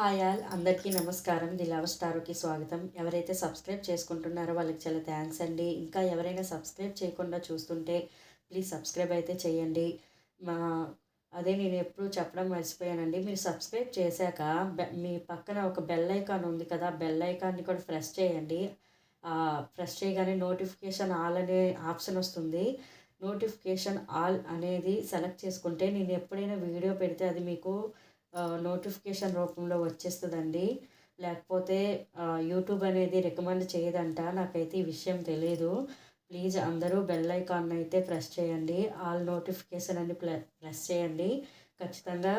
Hi all అందరికీ నమస్కారం. The love స్టార్కి స్వాగతం. ఎవరైతే సబ్స్క్రైబ్ చేసుకుంటున్నారో వాళ్ళకి చాలా థ్యాంక్స్ అండి. ఇంకా ఎవరైనా సబ్స్క్రైబ్ చేయకుండా చూస్తుంటే ప్లీజ్ సబ్స్క్రైబ్ అయితే చేయండి. మా అదే నేను ఎప్పుడు చెప్పడం మర్చిపోయానండి. మీరు సబ్స్క్రైబ్ చేశాక మీ పక్కన ఒక బెల్ ఐకాన్ ఉంది కదా బెల్ ఐకాన్ని కూడా ప్రెస్ చేయండి. ప్రెస్ చేయగానే నోటిఫికేషన్ ఆల్ అనే ఆప్షన్ వస్తుంది. నోటిఫికేషన్ ఆల్ అనేది సెలెక్ట్ చేసుకుంటే నేను ఎప్పుడైనా వీడియో పెడితే అది మీకు నోటిఫికేషన్ రూపంలో వచ్చేస్తుందండి. లేకపోతే యూట్యూబ్ అనేది రికమెండ్ చేయదంట. నాకైతే ఈ విషయం తెలియదు ప్లీజ్ అందరూ బెల్ ఐకాన్ అయితే ప్రెస్ చేయండి. ఆల్ నోటిఫికేషన్ అని ప్రెస్ చేయండి. ఖచ్చితంగా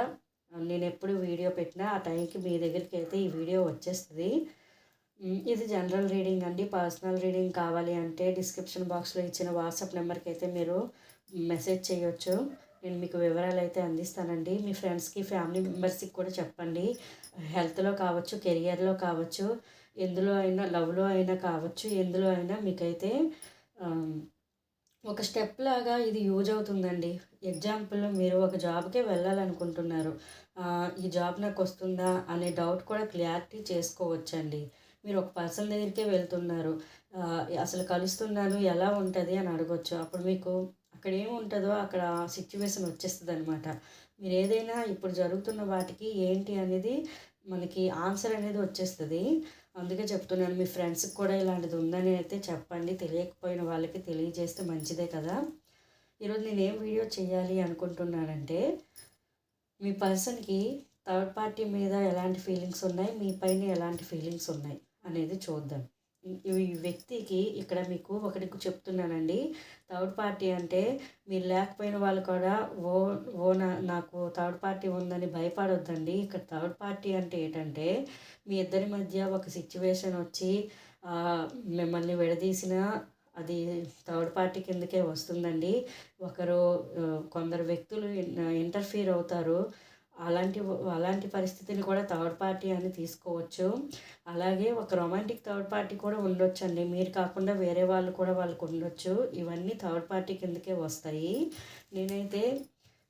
నేను ఎప్పుడు వీడియో పెట్టినా ఆ టైంకి మీ దగ్గరికి అయితే ఈ వీడియో వచ్చేస్తుంది. ఇది జనరల్ రీడింగ్ అండి. పర్సనల్ రీడింగ్ కావాలి అంటే డిస్క్రిప్షన్ బాక్స్లో ఇచ్చిన వాట్సాప్ నెంబర్కి అయితే మీరు మెసేజ్ చేయొచ్చు. నేను మీకు వివరాలు అయితే అందిస్తానండి. మీ ఫ్రెండ్స్కి ఫ్యామిలీ మెంబర్స్కి కూడా చెప్పండి. హెల్త్లో కావచ్చు కెరియర్లో కావచ్చు ఎందులో అయినా లవ్లో అయినా కావచ్చు ఎందులో అయినా మీకైతే ఒక స్టెప్ లాగా ఇది యూజ్ అవుతుందండి. ఎగ్జాంపుల్ మీరు ఒక జాబ్కే వెళ్ళాలనుకుంటున్నారు. ఈ జాబ్ నాకు వస్తుందా అనే డౌట్ కూడా క్లారిటీ చేసుకోవచ్చండి. మీరు ఒక పర్సన్ దగ్గరికే వెళ్తున్నారు. అసలు కలుస్తున్నాను ఎలా ఉంటుంది అని అడగొచ్చు. అప్పుడు మీకు అక్కడ ఏముంటుందో అక్కడ సిచ్యువేషన్ వచ్చేస్తుంది అనమాట మీరు ఏదైనా ఇప్పుడు జరుగుతున్న వాటికి ఏంటి అనేది మనకి ఆన్సర్ అనేది వచ్చేస్తుంది. అందుకే చెప్తున్నాను మీ ఫ్రెండ్స్కి కూడా ఇలాంటిది ఉందని అయితే చెప్పండి. తెలియకపోయిన వాళ్ళకి తెలియజేస్తే మంచిదే కదా. ఈరోజు నేను ఏం వీడియో చేయాలి అనుకుంటున్నానంటే మీ పర్సన్కి థర్డ్ పార్టీ మీద ఎలాంటి ఫీలింగ్స్ ఉన్నాయి? మీ పైన ఎలాంటి ఫీలింగ్స్ ఉన్నాయి? అనేది చూద్దాం. ఈ- వ్యక్తికి ఇక్కడ మీకు ఒకటి చెప్తున్నానండి. థర్డ్ పార్టీ అంటే మీరు లేకపోయిన వాళ్ళు కూడా ఓ ఓ నాకు థర్డ్ పార్టీ ఉందని భయపడొద్దండి. ఇక్కడ థర్డ్ పార్టీ అంటే ఏంటంటే మీ ఇద్దరి మధ్య ఒక సిచ్యువేషన్ వచ్చి మిమ్మల్ని విడదీసిన అది థర్డ్ పార్టీ కిందకే వస్తుందండి. ఒకరు కొందరు వ్యక్తులు ఇంటర్ఫీర్ అవుతారు. అలాంటి అలాంటి పరిస్థితిని కూడా థర్డ్ పార్టీ అని తీసుకోవచ్చు. అలాగే ఒక రొమాంటిక్ థర్డ్ పార్టీ కూడా ఉండొచ్చండి. మీరు కాకుండా వేరే వాళ్ళు కూడా వాళ్ళకు ఉండొచ్చు. ఇవన్నీ థర్డ్ పార్టీ కిందకే వస్తాయి. నేనైతే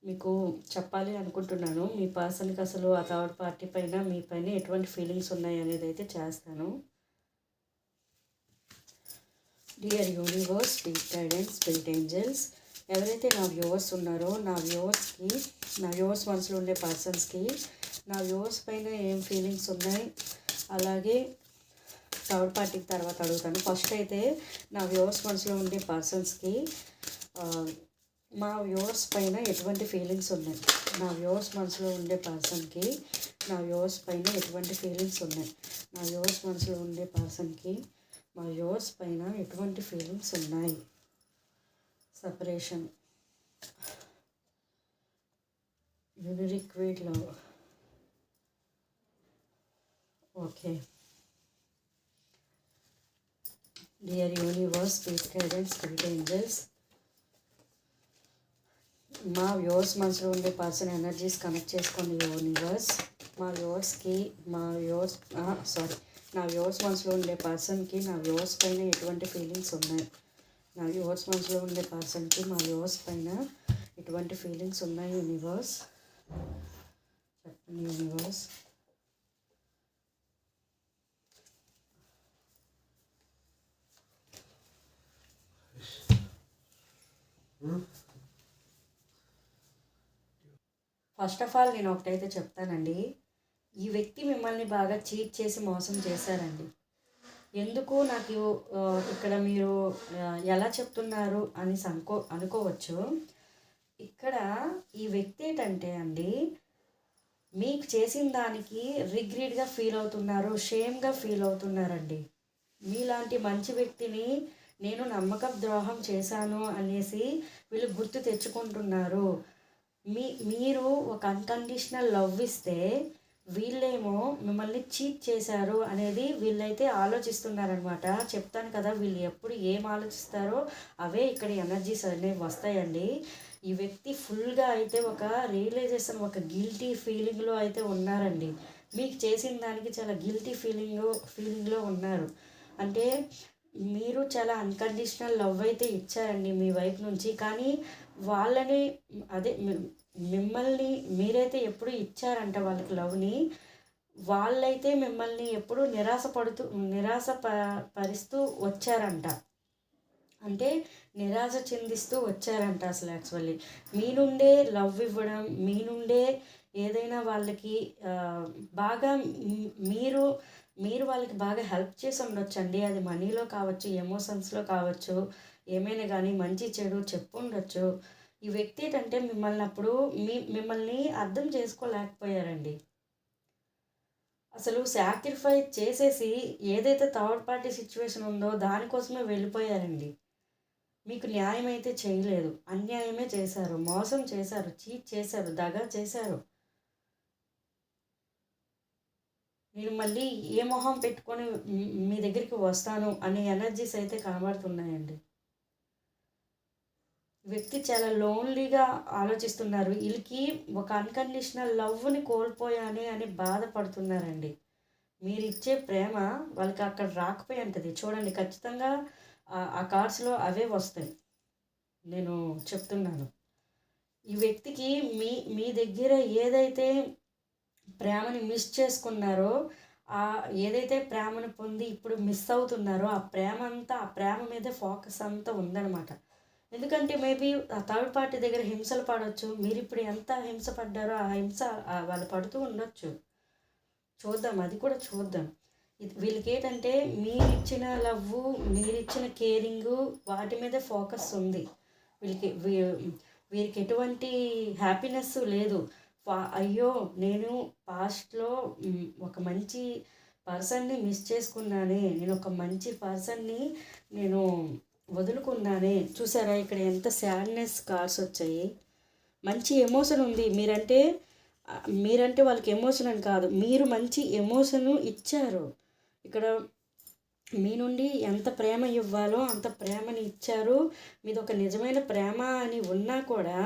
మీకు చెప్పాలి అనుకుంటున్నాను. మీ పర్సన్కి అసలు ఆ థర్డ్ పార్టీ పైన మీ పైన ఎటువంటి ఫీలింగ్స్ ఉన్నాయి అనేది అయితే చేస్తాను. Dear universe spirit guidance spirit angels ఎవరైతే నా వ్యూవర్స్ ఉన్నారో నా వ్యూవర్స్కి నా వ్యూవర్స్ మనసులో ఉండే పర్సన్స్కి నా వ్యూవర్స్ పైన ఏం ఫీలింగ్స్ ఉన్నాయి అలాగే థర్డ్ పార్టీకి తర్వాత అడుగుతాను. ఫస్ట్ అయితే నా వ్యూవర్స్ మనసులో ఉండే పర్సన్స్కి మా వ్యూవర్స్ పైన ఎటువంటి ఫీలింగ్స్ ఉన్నాయి? నా వ్యూవర్స్ మనసులో ఉండే పర్సన్కి నా వ్యూవర్స్ పైన ఎటువంటి ఫీలింగ్స్ ఉన్నాయి? నా వ్యూవర్స్ మనసులో ఉండే పర్సన్కి మా వ్యూవర్స్ పైన ఎటువంటి ఫీలింగ్స్ ఉన్నాయి? Separation. యూనిరిక్ love okay. Dear universe spirit guidance spirit angels మా వ్యూవర్స్ మనసులో ఉండే పర్సన్ ఎనర్జీస్ కనెక్ట్ చేసుకోండి యూనివర్స్ మా వ్యూవర్స్కి మా వ్యూవర్స్ సారీ నా వ్యూవర్స్ మనసులో ఉండే పర్సన్కి నా వ్యూవర్స్ పైన ఎటువంటి ఫీలింగ్స్ ఉన్నాయి? నా వ్యూవర్స్ మనసులో ఉండే పర్సన్కి మా వ్యూవర్స్ పైన ఎటువంటి ఫీలింగ్స్ ఉన్నాయి యూనివర్స్ చెప్పండి యూనివర్స్ ఫస్ట్ ఆఫ్ ఆల్ నేను ఒకటైతే చెప్తానండి. ఈ వ్యక్తి మిమ్మల్ని బాగా చీట్ చేసి మోసం చేశారండి. ఎందుకు నాకు ఇక్కడ మీరు ఎలా చెప్తున్నారు అని అనుకో అనుకోవచ్చు. ఇక్కడ ఈ వ్యక్తి ఏంటంటే అండి మీకు చేసిన దానికి రిగ్రెట్గా ఫీల్ అవుతున్నారు షేమ్గా ఫీల్ అవుతున్నారండి. మీలాంటి మంచి వ్యక్తిని నేను నమ్మక ద్రోహం చేశాను అనేసి వీళ్ళు గుర్తు తెచ్చుకుంటున్నారు. మీ మీరు ఒక అన్కండిషనల్ లవ్ ఇస్తే వీళ్ళేమో మిమ్మల్ని చీట్ చేశారు అనేది వీళ్ళైతే ఆలోచిస్తున్నారనమాట చెప్తాను కదా వీళ్ళు ఎప్పుడు ఏం ఆలోచిస్తారో అవే ఇక్కడ ఎనర్జీస్ అనేవి వస్తాయండి. ఈ వ్యక్తి ఫుల్గా అయితే ఒక రియలైజేషన్ ఒక గిల్టీ ఫీలింగ్లో అయితే ఉన్నారండి. మీకు చేసిన దానికి చాలా గిల్టీ ఫీలింగ్ ఫీలింగ్లో ఉన్నారు. అంటే మీరు చాలా అన్కండిషనల్ లవ్ అయితే ఇచ్చారండి మీ వైపు నుంచి. కానీ వాళ్ళని అదే మిమ్మల్ని మీరైతే ఎప్పుడు ఇచ్చారంట వాళ్ళకి లవ్ని వాళ్ళైతే మిమ్మల్ని ఎప్పుడు నిరాశ పడుతూ నిరాశ ప పరుస్తూ వచ్చారంట. అంటే నిరాశ చెందిస్తూ వచ్చారంట అసలు యాక్చువల్లీ మీ నుండే లవ్ ఇవ్వడం మీ నుండే ఏదైనా వాళ్ళకి బాగా మీరు మీరు వాళ్ళకి బాగా హెల్ప్ చేసి ఉండొచ్చండి. అది మనీలో కావచ్చు ఎమోషన్స్లో కావచ్చు ఏమైనా కానీ మంచి చెడు చెప్పు ఉండొచ్చు. ఈ వ్యక్తి ఏంటంటే మిమ్మల్ని అప్పుడు మీ మిమ్మల్ని అర్థం చేసుకోలేకపోయారండి. అసలు సాక్రిఫైస్ చేసేసి ఏదైతే థర్డ్ పార్టీ సిచ్యువేషన్ ఉందో దానికోసమే వెళ్ళిపోయారండి. మీకు న్యాయం అయితే చేయలేదు. అన్యాయమే చేశారు. మోసం చేశారు. చీట్ చేశారు. దగా చేశారు. నేను మళ్ళీ ఏ మొహం పెట్టుకొని మీ- మీ దగ్గరికి వస్తాను అనే ఎనర్జీస్ అయితే కనబడుతున్నాయండి. వ్యక్తి చాలా లోన్లీగా ఆలోచిస్తున్నారు. వీళ్ళకి ఒక అన్కండిషనల్ లవ్ని కోల్పోయానే అని బాధపడుతున్నారండి. మీరు ఇచ్చే ప్రేమ వాళ్ళకి అక్కడ రాకపోయి ఉంటుంది చూడండి ఖచ్చితంగా ఆ- ఆ కార్డ్స్లో అవే వస్తాయి. నేను చెప్తున్నాను. ఈ వ్యక్తికి మీ మీ దగ్గర ఏదైతే ప్రేమని మిస్ చేసుకున్నారో ఆ ఏదైతే ప్రేమను పొంది ఇప్పుడు మిస్ అవుతున్నారో ఆ ప్రేమ అంతా ఆ ప్రేమ మీదే ఫోకస్ అంతా ఉందన్నమాట. ఎందుకంటే మేబీ ఆ థర్డ్ పార్టీ దగ్గర హింసలు పడవచ్చు మీరు ఇప్పుడు ఎంత హింస పడ్డారో ఆ హింస వాళ్ళు పడుతూ ఉండొచ్చు. చూద్దాం అది కూడా చూద్దాం. వీళ్ళకి ఏంటంటే మీరిచ్చిన లవ్ మీరిచ్చిన కేరింగు కేరింగ్ వాటి మీద ఫోకస్ ఉంది. వీళ్ళకి వీ- వీరికి ఎటువంటి హ్యాపీనెస్ లేదు. అయ్యో నేను పాస్ట్లో ఒక మంచి పర్సన్ని మిస్ చేసుకున్నానే. నేను ఒక మంచి పర్సన్ని నేను వదులుకుందానే. చూసారా ఇక్కడ ఎంత శాడ్నెస్ కార్డ్స్ వచ్చాయి. మంచి ఎమోషన్ ఉంది. మీరంటే మీరంటే వాళ్ళకి ఎమోషన్ అని కాదు. మీరు మంచి ఎమోషన్ ఇచ్చారు. ఇక్కడ మీ నుండి ఎంత ప్రేమ ఇవ్వాలో అంత ప్రేమని ఇచ్చారు. మీది ఒక నిజమైన ప్రేమ అని ఉన్నా కూడా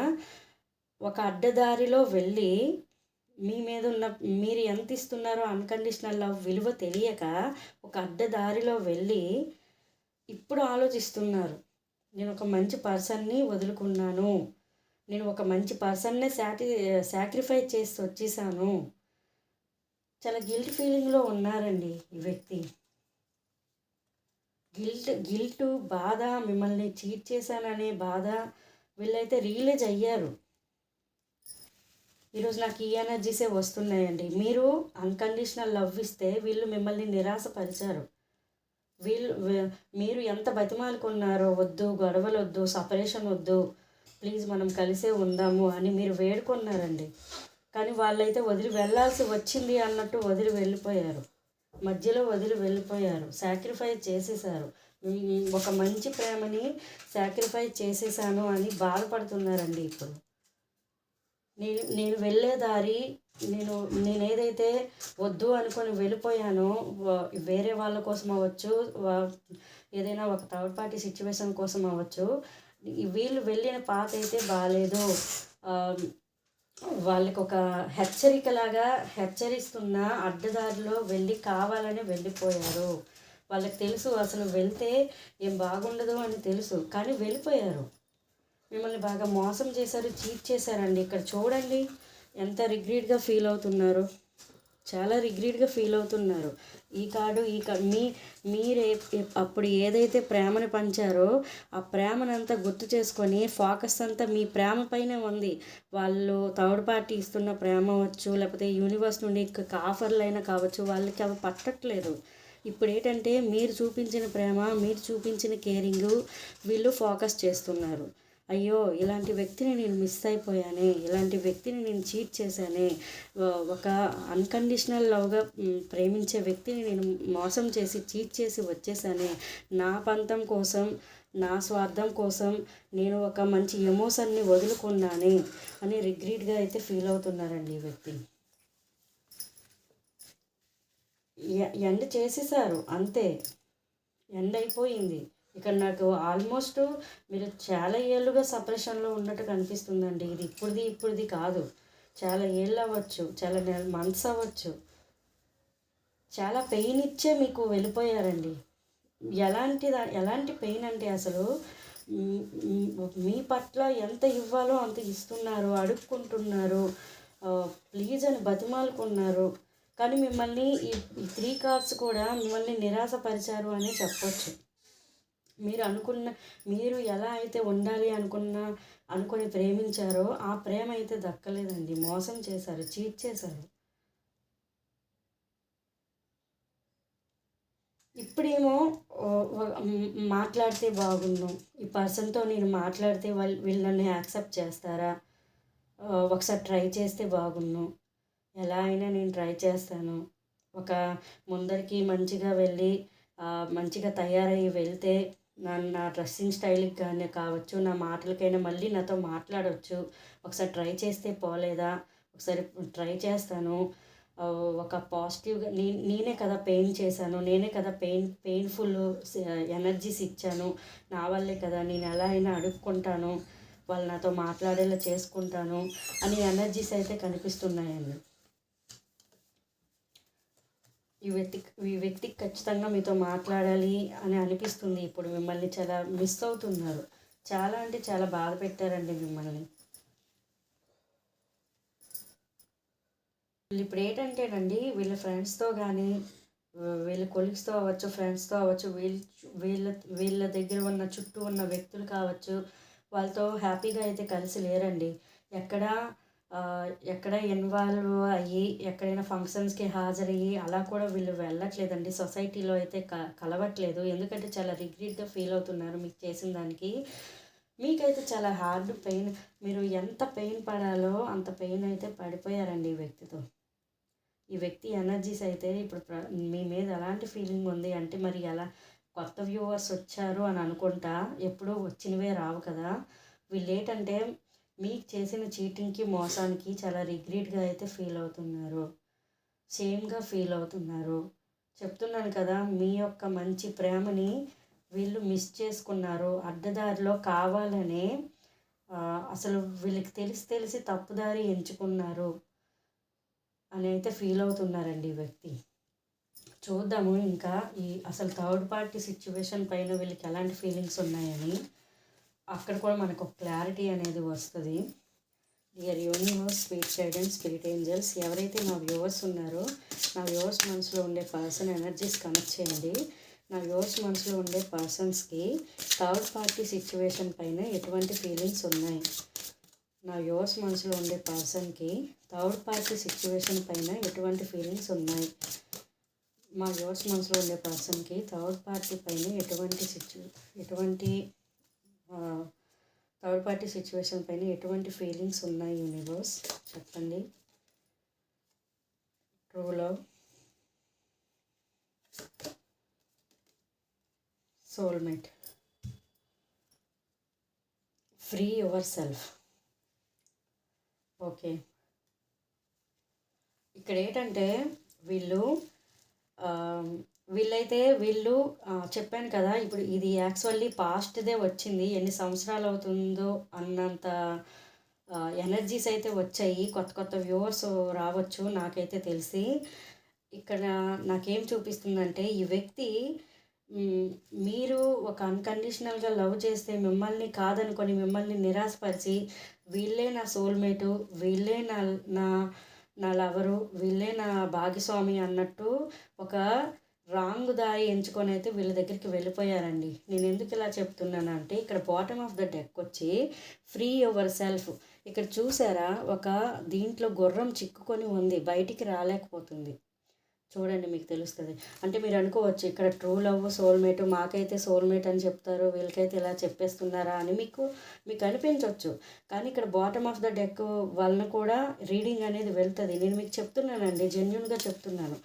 ఒక అడ్డదారిలో వెళ్ళి మీ మీద ఉన్న మీరు ఎంత ఇస్తున్నారో అన్కండిషనల్ లవ్ విలువ తెలియక ఒక అడ్డదారిలో వెళ్ళి ఇప్పుడు ఆలోచిస్తున్నారు. నేను ఒక మంచి పర్సన్ని వదులుకున్నాను. నేను ఒక మంచి పర్సన్నే సాటి సాక్రిఫై చేసి వచ్చేసాను. చాలా గిల్ట్ ఫీలింగ్లో ఉన్నారండి ఈ వ్యక్తి. గిల్ట్ గిల్ట్ బాధ మిమ్మల్ని చీట్ చేశాననే బాధ వీళ్ళైతే రియలైజ్ అయ్యారు. ఈరోజు నాకు ఈ ఎనర్జీసే వస్తున్నాయండి. మీరు అన్కండిషనల్ లవ్ ఇస్తే వీళ్ళు మిమ్మల్ని నిరాశపరిచారు. వీళ్ళు మీరు ఎంత బతిమాలుకున్నారో వద్దు గొడవలు వద్దు సపరేషన్ వద్దు ప్లీజ్ మనం కలిసే ఉందాము అని మీరు వేడుకున్నారండి. కానీ వాళ్ళైతే వదిలి వెళ్ళాల్సి వచ్చింది అన్నట్టు వదిలి వెళ్ళిపోయారు. మధ్యలో వదిలి వెళ్ళిపోయారు. సాక్రిఫైస్ చేసేసారు ఒక మంచి ప్రేమని సాక్రిఫైస్ చేసేసాను అని బాధపడుతున్నారండి ఇప్పుడు. నేను నేను వెళ్ళే దారి నేను నేను ఏదైతే వద్దు అనుకొని వెళ్ళిపోయానో వేరే వాళ్ళ కోసం అవ్వచ్చు ఏదైనా ఒక థర్డ్ పార్టీ సిచ్యువేషన్ కోసం అవ్వచ్చు వీళ్ళు వెళ్ళిన పాత అయితే బాగాలేదు వాళ్ళకి ఒక హెచ్చరికలాగా హెచ్చరిస్తున్న అడ్డదారిలో వెళ్ళి కావాలని వెళ్ళిపోయారు. వాళ్ళకి తెలుసు అసలు వెళ్తే ఏం బాగుండదు అని తెలుసు కానీ వెళ్ళిపోయారు. మిమ్మల్ని బాగా మోసం చేశారు చీట్ చేశారండి. ఇక్కడ చూడండి ఎంత రిగ్రీడ్గా ఫీల్ అవుతున్నారు. చాలా రిగ్రీడ్గా ఫీల్ అవుతున్నారు. ఈ కార్డు ఈ కార్డు మీ మీరే అప్పుడు ఏదైతే ప్రేమను పంచారో ఆ ప్రేమనంతా గుర్తు చేసుకొని ఫోకస్ అంతా మీ ప్రేమ పైనే ఉంది. వాళ్ళు థర్డ్ పార్టీ ఇస్తున్న ప్రేమ వచ్చు లేకపోతే యూనివర్స్ నుండి ఆఫర్లు అయినా కావచ్చు వాళ్ళకి అవి పట్టట్లేదు. ఇప్పుడు ఏంటంటే మీరు చూపించిన ప్రేమ మీరు చూపించిన కేరింగ్ వీళ్ళు ఫోకస్ చేస్తున్నారు. అయ్యో ఇలాంటి వ్యక్తిని నేను మిస్ అయిపోయానే ఇలాంటి వ్యక్తిని నేను చీట్ చేశానే ఒక అన్కండిషనల్ లవ్గా ప్రేమించే వ్యక్తిని నేను మోసం చేసి చీట్ చేసి వచ్చేసానే నా పంతం కోసం నా స్వార్థం కోసం నేను ఒక మంచి ఎమోషన్ని వదులుకున్నానే అని రిగ్రెట్గా అయితే ఫీల్ అవుతున్నారండి ఈ వ్యక్తి. ఎండ్ చేసేసారు అంతే. ఎండ్ అయిపోయింది. ఇక్కడ నాకు ఆల్మోస్ట్ మీరు చాలా ఏళ్ళుగా సపరేషన్లో ఉన్నట్టు కనిపిస్తుందండి. ఇది ఇప్పుడుది ఇప్పుడుది కాదు. చాలా ఏళ్ళు అవ్వచ్చు చాలా నెల మంత్స్ అవ్వచ్చు. చాలా పెయిన్ ఇచ్చే మీకు వెళ్ళిపోయారండి. ఎలాంటి దా- ఎలాంటి పెయిన్ అంటే అసలు మీ పట్ల ఎంత ఇవ్వాలో అంత ఇస్తున్నారు అడుక్కుంటున్నారు ప్లీజ్ అని బతిమాలుకున్నారు. కానీ మిమ్మల్ని ఈ ఈ త్రీ కార్డ్స్ కూడా మిమ్మల్ని నిరాశపరిచారు అని చెప్పొచ్చు. మీరు అనుకున్న మీరు ఎలా అయితే ఉండాలి అనుకున్న అనుకొని ప్రేమించారో ఆ ప్రేమ అయితే దక్కలేదండి. మోసం చేశారు చీట్ చేశారు. ఇప్పుడేమో మాట్లాడితే బాగుండు. ఈ పర్సన్తో నేను మాట్లాడితే వాళ్ళు వీళ్ళని యాక్సెప్ట్ చేస్తారా? ఒకసారి ట్రై చేస్తే బాగుండు. ఎలా అయినా నేను ట్రై చేస్తాను. ఒక ముందరికి మంచిగా వెళ్ళి మంచిగా తయారయ్యి వెళ్తే నా నా డ్రెస్సింగ్ స్టైల్కి కానీ కావచ్చు నా మాటలకైనా మళ్ళీ నాతో మాట్లాడవచ్చు ఒకసారి ట్రై చేస్తే పోలేదా? ఒకసారి ట్రై చేస్తాను. ఒక పాజిటివ్గా నే నేనే కదా పెయిన్ చేశాను నేనే కదా పెయిన్ పెయిన్ఫుల్ ఎనర్జీస్ ఇచ్చాను. నా వల్లే కదా నేను ఎలా అయినా అడుక్కుంటాను వాళ్ళు నాతో మాట్లాడేలా చేసుకుంటాను అని ఎనర్జీస్ అయితే కనిపిస్తున్నాయండి. ఈ వ్యక్తి ఈ వ్యక్తికి ఖచ్చితంగా మీతో మాట్లాడాలి అని అనిపిస్తుంది. ఇప్పుడు మిమ్మల్ని చాలా మిస్ అవుతున్నారు. చాలా అంటే చాలా బాధ పెట్టారండి మిమ్మల్ని. వీళ్ళు ఇప్పుడు ఏంటంటేనండి వీళ్ళ ఫ్రెండ్స్తో కానీ వీళ్ళ కొలీగ్స్తో అవ్వచ్చు ఫ్రెండ్స్తో అవ్వచ్చు వీళ్ళ వీళ్ళ వీళ్ళ దగ్గర ఉన్న చుట్టూ ఉన్న వ్యక్తులు కావచ్చు వాళ్ళతో హ్యాపీగా అయితే కలిసి లేరండి. ఎక్కడా ఎక్కడ ఇన్వాల్వ్ అయ్యి ఎక్కడైనా ఫంక్షన్స్కి హాజరయ్యి అలా కూడా వీళ్ళు వెళ్ళట్లేదండి. సొసైటీలో అయితే క కలవట్లేదు. ఎందుకంటే చాలా రిగ్రెట్గా ఫీల్ అవుతున్నారు మీకు చేసిన దానికి. మీకైతే చాలా హార్డ్ పెయిన్ మీరు ఎంత పెయిన్ పడాలో అంత పెయిన్ అయితే పడిపోయారండి ఈ వ్యక్తితో. ఈ వ్యక్తి ఎనర్జీస్ అయితే ఇప్పుడు మీ మీద ఎలాంటి ఫీలింగ్ ఉంది? అంటే మరి ఎలా కొత్త వ్యూవర్స్ వచ్చారు అని అనుకుంటా. ఎప్పుడూ వచ్చినవే రావు కదా. వీళ్ళు ఏంటంటే మీకు చేసిన చీటింగ్కి మోసానికి చాలా రిగ్రెట్గా అయితే ఫీల్ అవుతున్నారు. సేమ్గా ఫీల్ అవుతున్నారు. చెప్తున్నాను కదా మీ యొక్క మంచి ప్రేమని వీళ్ళు మిస్ చేసుకున్నారు. అడ్డదారిలో కావాలనే అసలు వీళ్ళకి తెలిసి తెలిసి తప్పుదారి ఎంచుకున్నారు అని అయితే ఫీల్ అవుతున్నారండి ఈ వ్యక్తి. చూద్దాము ఇంకా ఈ అసలు థర్డ్ పార్టీ సిచ్యువేషన్ పైన వీళ్ళకి ఎలాంటి ఫీలింగ్స్ ఉన్నాయని. అక్కడ కూడా మనకు ఒక క్లారిటీ అనేది వస్తుంది. Dear universe spirit guidance spirit angels ఎవరైతే నా వ్యూవర్స్ ఉన్నారో నా వ్యూవర్స్ మనసులో ఉండే పర్సన్ ఎనర్జీస్ కనెక్ట్ చేయండి. నా వ్యూవర్స్ మనసులో ఉండే పర్సన్స్కి థర్డ్ పార్టీ సిచ్యువేషన్ పైన ఎటువంటి ఫీలింగ్స్ ఉన్నాయి? నా వ్యూవర్స్ మనసులో ఉండే పర్సన్కి థర్డ్ పార్టీ సిచ్యువేషన్ పైన ఎటువంటి ఫీలింగ్స్ ఉన్నాయి? మా వ్యూవర్స్ మనసులో ఉండే పర్సన్కి థర్డ్ పార్టీ పైన ఎటువంటి సిచ్యు ఎటువంటి థర్డ్ పార్టీ సిచ్యువేషన్ పైన ఎటువంటి ఫీలింగ్స్ ఉన్నాయి యూనివర్స్ చెప్పండి. True love soulmate free yourself okay ఇక్కడ ఏంటంటే వీళ్ళు వీళ్ళైతే వీళ్ళు చెప్పాను కదా ఇప్పుడు ఇది యాక్చువల్లీ పాస్ట్దే వచ్చింది. ఎన్ని సంవత్సరాలు అవుతుందో అన్నంత ఎనర్జీస్ అయితే వచ్చాయి. కొత్త కొత్త వ్యూవర్స్ రావచ్చు నాకైతే తెలిసి. ఇక్కడ నాకేం చూపిస్తుందంటే ఈ వ్యక్తి మీరు ఒక అన్కండిషనల్గా లవ్ చేస్తే మిమ్మల్ని కాదనుకొని మిమ్మల్ని నిరాశపరిచి వీళ్ళే నా సోల్మేటు వీళ్ళే నా నా నా లవరు వీళ్ళే నా భాగస్వామి అన్నట్టు ఒక రాంగ్ దారి ఎంచుకొని అయితే వీళ్ళ దగ్గరికి వెళ్ళిపోయారండి. నేను ఎందుకు ఇలా చెప్తున్నాను అంటే ఇక్కడ బాటమ్ ఆఫ్ ద డెక్ వచ్చి ఫ్రీ యువర్ సెల్ఫ్ ఇక్కడ చూసారా? ఒక దీంట్లో గుర్రం చిక్కుకొని ఉంది. బయటికి రాలేకపోతుంది. చూడండి మీకు తెలుస్తుంది. అంటే మీరు అనుకోవచ్చు ఇక్కడ ట్రూ లవ్ సోల్మేట్ మాకైతే సోల్మేట్ అని చెప్తారు వీళ్ళకైతే ఇలా చెప్పేస్తున్నారా అని మీకు మీకు అనిపించవచ్చు కానీ ఇక్కడ బాటమ్ ఆఫ్ ద డెక్ వలన కూడా రీడింగ్ అనేది వెళ్తుంది. నేను మీకు చెప్తున్నానండి జెన్యున్గా చెప్తున్నాను.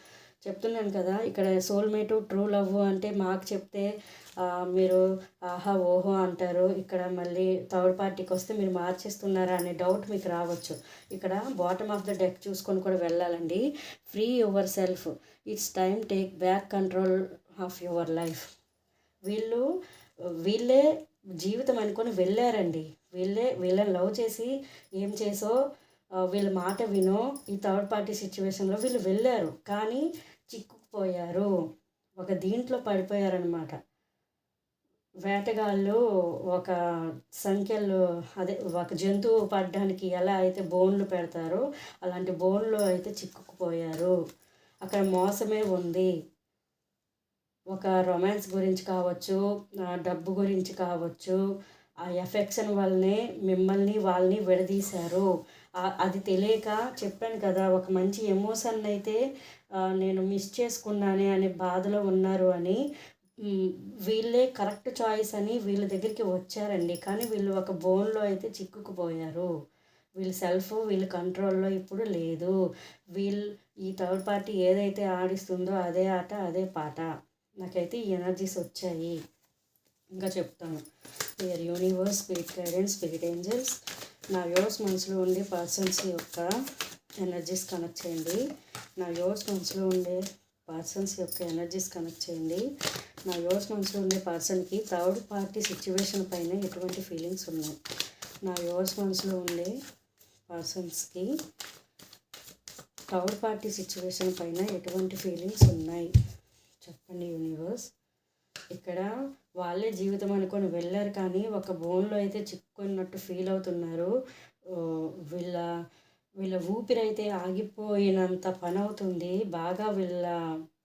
చెప్తున్నాను కదా ఇక్కడ సోల్మేటు ట్రూ లవ్ అంటే మాకు చెప్తే మీరు ఆహా ఓహో అంటారు. ఇక్కడ మళ్ళీ థర్డ్ పార్టీకి వస్తే మీరు మార్చేస్తున్నారా అనే డౌట్ మీకు రావచ్చు. ఇక్కడ బాటమ్ ఆఫ్ ద డెక్ చూసుకొని కూడా వెళ్ళాలండి. Free yourself it's time take back control of your life వీళ్ళు వీళ్ళే జీవితం అనుకొని వెళ్ళారండి. వీళ్ళే వీళ్ళని లవ్ చేసి ఏం చేసో వీళ్ళ మాట వినో ఈ థర్డ్ పార్టీ సిచ్యువేషన్లో వీళ్ళు వెళ్ళారు. కానీ చిక్కుకుపోయారు. ఒక దీంట్లో పడిపోయారనమాట వేటగాళ్ళు ఒక సంఖ్యలో అదే ఒక జంతువు పడడానికి ఎలా అయితే బోన్లు పెడతారో అలాంటి బోన్లో అయితే చిక్కుకుపోయారు. అక్కడ మోసమే ఉంది. ఒక రొమాన్స్ గురించి కావచ్చు డబ్బు గురించి కావచ్చు ఆ ఎఫెక్షన్ వల్లనే మిమ్మల్ని వాళ్ళని విడదీశారు. అది తెలియక చెప్పాను కదా ఒక మంచి ఎమోషన్ అయితే నేను మిస్ చేసుకున్నానే అనే బాధలో ఉన్నారు అని వీళ్ళే కరెక్ట్ చాయిస్ అని వీళ్ళ దగ్గరికి వచ్చారండి. కానీ వీళ్ళు ఒక బోన్లో అయితే చిక్కుకుపోయారు. వీళ్ళ సెల్ఫ్ వీళ్ళ కంట్రోల్లో ఇప్పుడు లేదు. వీళ్ళు ఈ థర్డ్ పార్టీ ఏదైతే ఆడిస్తుందో అదే ఆట అదే పాట. నాకైతే ఈ ఎనర్జీస్ వచ్చాయి. ఇంకా చెప్తాను. Dear universe spirit guidance spirit angels నా యోర్స్ మనసులో ఉండే పర్సన్స్ యొక్క ఎనర్జీస్ కనెక్ట్ చేయండి. నా యోర్స్ మనసులో ఉండే పర్సన్స్ యొక్క ఎనర్జీస్ కనెక్ట్ చేయండి. నా యోర్స్ మనసులో ఉండే పర్సన్కి థర్డ్ పార్టీ సిచ్యువేషన్ పైన ఎటువంటి ఫీలింగ్స్ ఉన్నాయి? నా యోర్స్ మనసులో ఉండే పర్సన్స్కి థర్డ్ పార్టీ సిచ్యువేషన్ పైన ఎటువంటి ఫీలింగ్స్ ఉన్నాయి? చెప్పండి యూనివర్స్ ఇక్కడ వాళ్ళే జీవితం అనుకొని వెళ్ళారు కానీ ఒక బోన్లో అయితే చిక్కున్నట్టు ఫీల్ అవుతున్నారు. వీళ్ళ వీళ్ళ ఊపిరైతే ఆగిపోయినంత పని అవుతుంది బాగా వీళ్ళ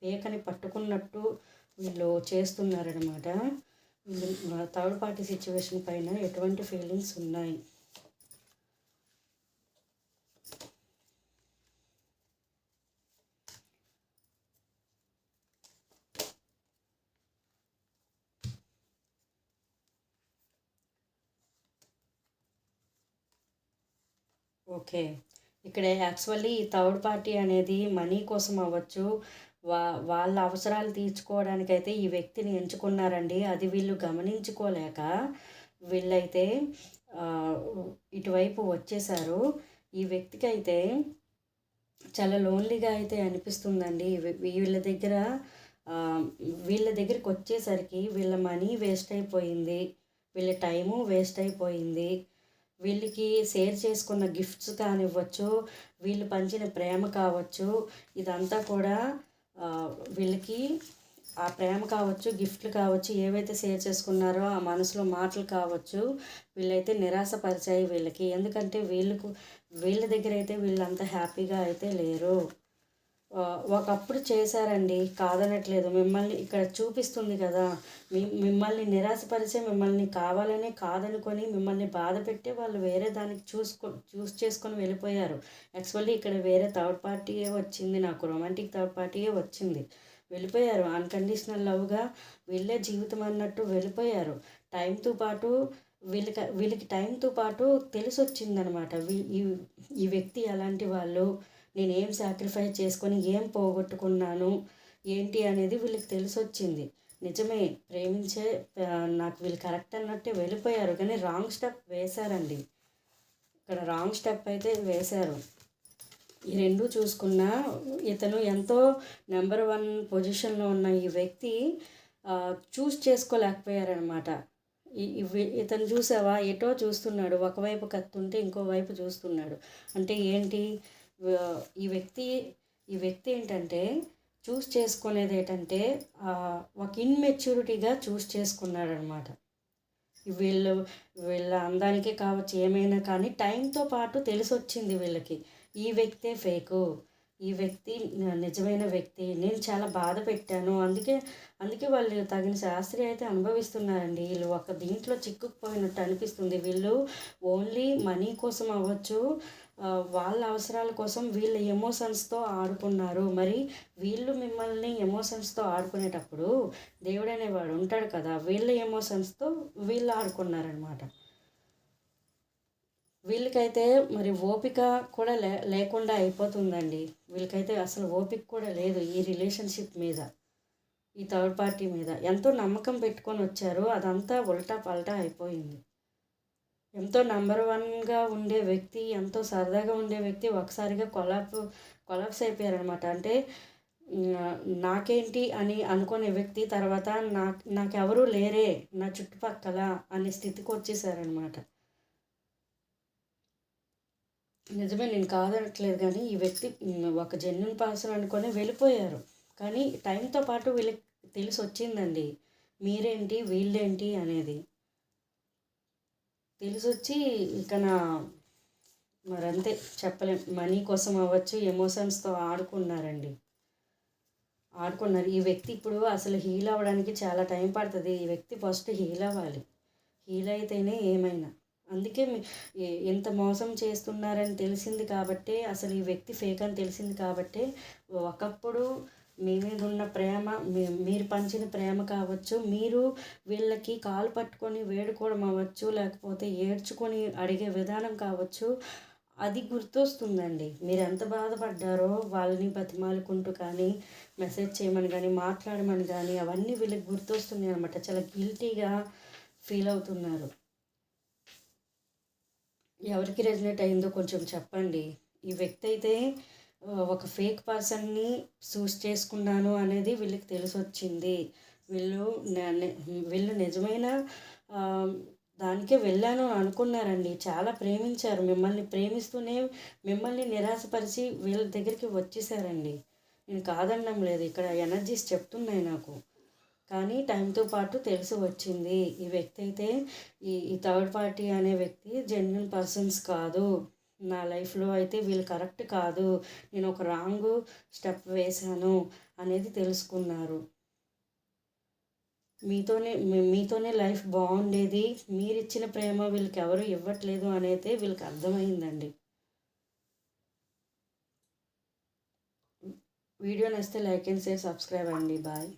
పేకని పట్టుకున్నట్టు వీళ్ళు చేస్తున్నారనమాట వీళ్ళు థర్డ్ పార్టీ సిచ్యువేషన్ పైన ఎటువంటి ఫీలింగ్స్ ఉన్నాయి? ఓకే. ఇక్కడ యాక్చువల్లీ ఈ థర్డ్ పార్టీ అనేది మనీ కోసం అవ్వచ్చు. వా వాళ్ళ అవసరాలు తీర్చుకోవడానికైతే ఈ వ్యక్తిని ఎంచుకున్నారండి. అది వీళ్ళు గమనించుకోలేక వీళ్ళైతే ఇటువైపు వచ్చేసారు ఈ వ్యక్తికి అయితే చాలా లోన్లీగా అయితే అనిపిస్తుందండి. వీళ్ళ దగ్గర వీళ్ళ దగ్గరికి వచ్చేసరికి వీళ్ళ మనీ వేస్ట్ అయిపోయింది. వీళ్ళ టైము వేస్ట్ అయిపోయింది. వీళ్ళకి షేర్ చేసుకున్న గిఫ్ట్స్ కానివ్వచ్చు వీళ్ళు పంచిన ప్రేమ కావచ్చు ఇదంతా కూడా వీళ్ళకి ఆ ప్రేమ కావచ్చు గిఫ్ట్లు కావచ్చు ఏవైతే షేర్ చేసుకున్నారో ఆ మనసులో మాటలు కావచ్చు వీళ్ళైతే నిరాశపరిచాయి వీళ్ళకి. ఎందుకంటే వీళ్ళకు వీళ్ళ దగ్గర అయితే వీళ్ళంతా హ్యాపీగా అయితే లేరు. ఒకప్పుడు చేశారండి. కాదనట్లేదు. మిమ్మల్ని ఇక్కడ చూపిస్తుంది కదా. మీ మిమ్మల్ని నిరాశపరిచే మిమ్మల్ని కావాలనే కాదనుకొని మిమ్మల్ని బాధ పెట్టే వాళ్ళు వేరే దానికి చూసుకో చూస్ చేసుకొని వెళ్ళిపోయారు. యాక్చువల్లీ ఇక్కడ వేరే థర్డ్ పార్టీయే వచ్చింది. నాకు రొమాంటిక్ థర్డ్ పార్టీయే వచ్చింది. వెళ్ళిపోయారు. అన్కండిషనల్ లవ్గా వీళ్ళే జీవితం అన్నట్టు వెళ్ళిపోయారు. టైంతో పాటు వీళ్ళకి వీళ్ళకి టైంతో పాటు తెలిసి వచ్చిందనమాట ఈ ఈ వ్యక్తి ఎలాంటి వాళ్ళు నేను ఏం సాక్రిఫైస్ చేసుకొని ఏం పోగొట్టుకున్నాను? ఏంటి అనేది వీళ్ళకి తెలిసి వచ్చింది నిజమే ప్రేమించే నాకు వీళ్ళు కరెక్ట్ అన్నట్టే వెళ్ళిపోయారు కానీ రాంగ్ స్టెప్ వేశారండి. ఇక్కడ రాంగ్ స్టెప్ అయితే వేశారు. ఈ రెండు చూసుకున్నా ఇతను ఎంతో నెంబర్ వన్ పొజిషన్లో ఉన్న ఈ వ్యక్తి చూస్ చేసుకోలేకపోయారనమాట ఇతను చూసావా? ఎటో చూస్తున్నాడు ఒకవైపు కత్తుంటే ఇంకో వైపు చూస్తున్నాడు. అంటే ఏంటి? ఈ వ్యక్తి ఈ వ్యక్తి ఏంటంటే చూస్ చేసుకునేది ఏంటంటే ఒక ఇన్మెచ్యూరిటీగా చూస్ చేసుకున్నాడనమాట. వీళ్ళు వీళ్ళ అందానికే కావచ్చు ఏమైనా కానీ టైంతో పాటు తెలిసి వచ్చింది వీళ్ళకి. ఈ వ్యక్తే ఫేకు. ఈ వ్యక్తి నిజమైన వ్యక్తి. నేను చాలా బాధ పెట్టాను. అందుకే అందుకే వాళ్ళు తగిన శాస్త్రి అయితే అనుభవిస్తున్నారండి. వీళ్ళు ఒక దీంట్లో చిక్కుకుపోయినట్టు అనిపిస్తుంది. వీళ్ళు ఓన్లీ మనీ కోసం అవ్వచ్చు వాళ్ళ అవసరాల కోసం వీళ్ళ ఎమోషన్స్తో ఆడుకున్నారు. మరి వీళ్ళు మిమ్మల్ని ఎమోషన్స్తో ఆడుకునేటప్పుడు దేవుడు అనేవాడు ఉంటాడు కదా వీళ్ళ ఎమోషన్స్తో వీళ్ళు ఆడుకున్నారనమాట వీళ్ళకైతే మరి ఓపిక కూడా లే లేకుండా అయిపోతుందండి. వీళ్ళకైతే అసలు ఓపిక కూడా లేదు ఈ రిలేషన్షిప్ మీద ఈ థర్డ్ పార్టీ మీద. ఎంతో నమ్మకం పెట్టుకొని వచ్చారు అదంతా ఉల్టా పల్టా అయిపోయింది. ఎంతో నెంబర్ వన్గా ఉండే వ్యక్తి ఎంతో సరదాగా ఉండే వ్యక్తి ఒకసారిగా కొలాప్ కొలాప్స్ అయిపోయారనమాట అంటే నాకేంటి అని అనుకునే వ్యక్తి తర్వాత నాకు నాకెవరూ లేరే నా చుట్టుపక్కల అనే స్థితికి వచ్చేసారనమాట నిజమే నేను కాదనట్లేదు కానీ ఈ వ్యక్తి ఒక జెన్యున్ పర్సన్ అనుకొని వెళ్ళిపోయారు. కానీ టైంతో పాటు వీళ్ళకి తెలిసి వచ్చిందండి మీరేంటి వీళ్ళేంటి అనేది. తెలిసొచ్చి ఇక నా మరంతే చెప్పలేం. మనీ కోసం అవ్వచ్చు ఎమోషన్స్తో ఆడుకున్నారండి. ఆడుకున్నారు. ఈ వ్యక్తి ఇప్పుడు అసలు హీల్ అవ్వడానికి చాలా టైం పడుతుంది. ఈ వ్యక్తి ఫస్ట్ హీల్ అవ్వాలి. హీల్ అయితేనే ఏమైనా. అందుకే ఎంత మోసం చేస్తున్నారని తెలిసింది కాబట్టే అసలు ఈ వ్యక్తి ఫేక్ అని తెలిసింది కాబట్టే ఒకప్పుడు మీ మీద ఉన్న ప్రేమ మీరు పంచిన ప్రేమ కావచ్చు మీరు వీళ్ళకి కాలు పట్టుకొని వేడుకోవడం అవ్వచ్చు లేకపోతే ఏడ్చుకొని అడిగే విధానం కావచ్చు అది గుర్తొస్తుందండి. మీరు ఎంత బాధపడ్డారో వాళ్ళని బతిమాలుకుంటూ కానీ మెసేజ్ చేయమని కానీ మాట్లాడమని కానీ అవన్నీ వీళ్ళకి గుర్తొస్తున్నాయి అనమాట చాలా గిల్టీగా ఫీల్ అవుతున్నారు. ఎవరికి రెజినేట్ అయిందో కొంచెం చెప్పండి. ఈ వ్యక్తి అయితే ఒక ఫేక్ పర్సన్ని చూస్ చేసుకున్నాను అనేది వీళ్ళకి తెలిసి వచ్చింది వీళ్ళు వీళ్ళు నిజమైన దానికే వెళ్ళాను అనుకున్నారండి. చాలా ప్రేమించారు. మిమ్మల్ని ప్రేమిస్తూనే మిమ్మల్ని నిరాశపరిచి వీళ్ళ దగ్గరికి వచ్చేసారండి. నేను కాదనడం లేదు. ఇక్కడ ఎనర్జీస్ చెప్తున్నాయి నాకు. కానీ టైంతో పాటు తెలిసి వచ్చింది. ఈ వ్యక్తి అయితే ఈ ఈ థర్డ్ పార్టీ అనే వ్యక్తి జెన్యున్ పర్సన్స్ కాదు. నా లైఫ్లో అయితే వీళ్ళు కరెక్ట్ కాదు. నేను ఒక రాంగ్ స్టెప్ వేశాను అనేది తెలుసుకున్నారు. మీతోనే మీతోనే లైఫ్ బాగుండేది. మీరిచ్చిన ప్రేమ వీళ్ళకి ఎవరు ఇవ్వట్లేదు అనేది వీళ్ళకి అర్థమైందండి. వీడియో నచ్చితే లైక్ అండ్ షేర్ సబ్స్క్రైబ్ అండి. బాయ్.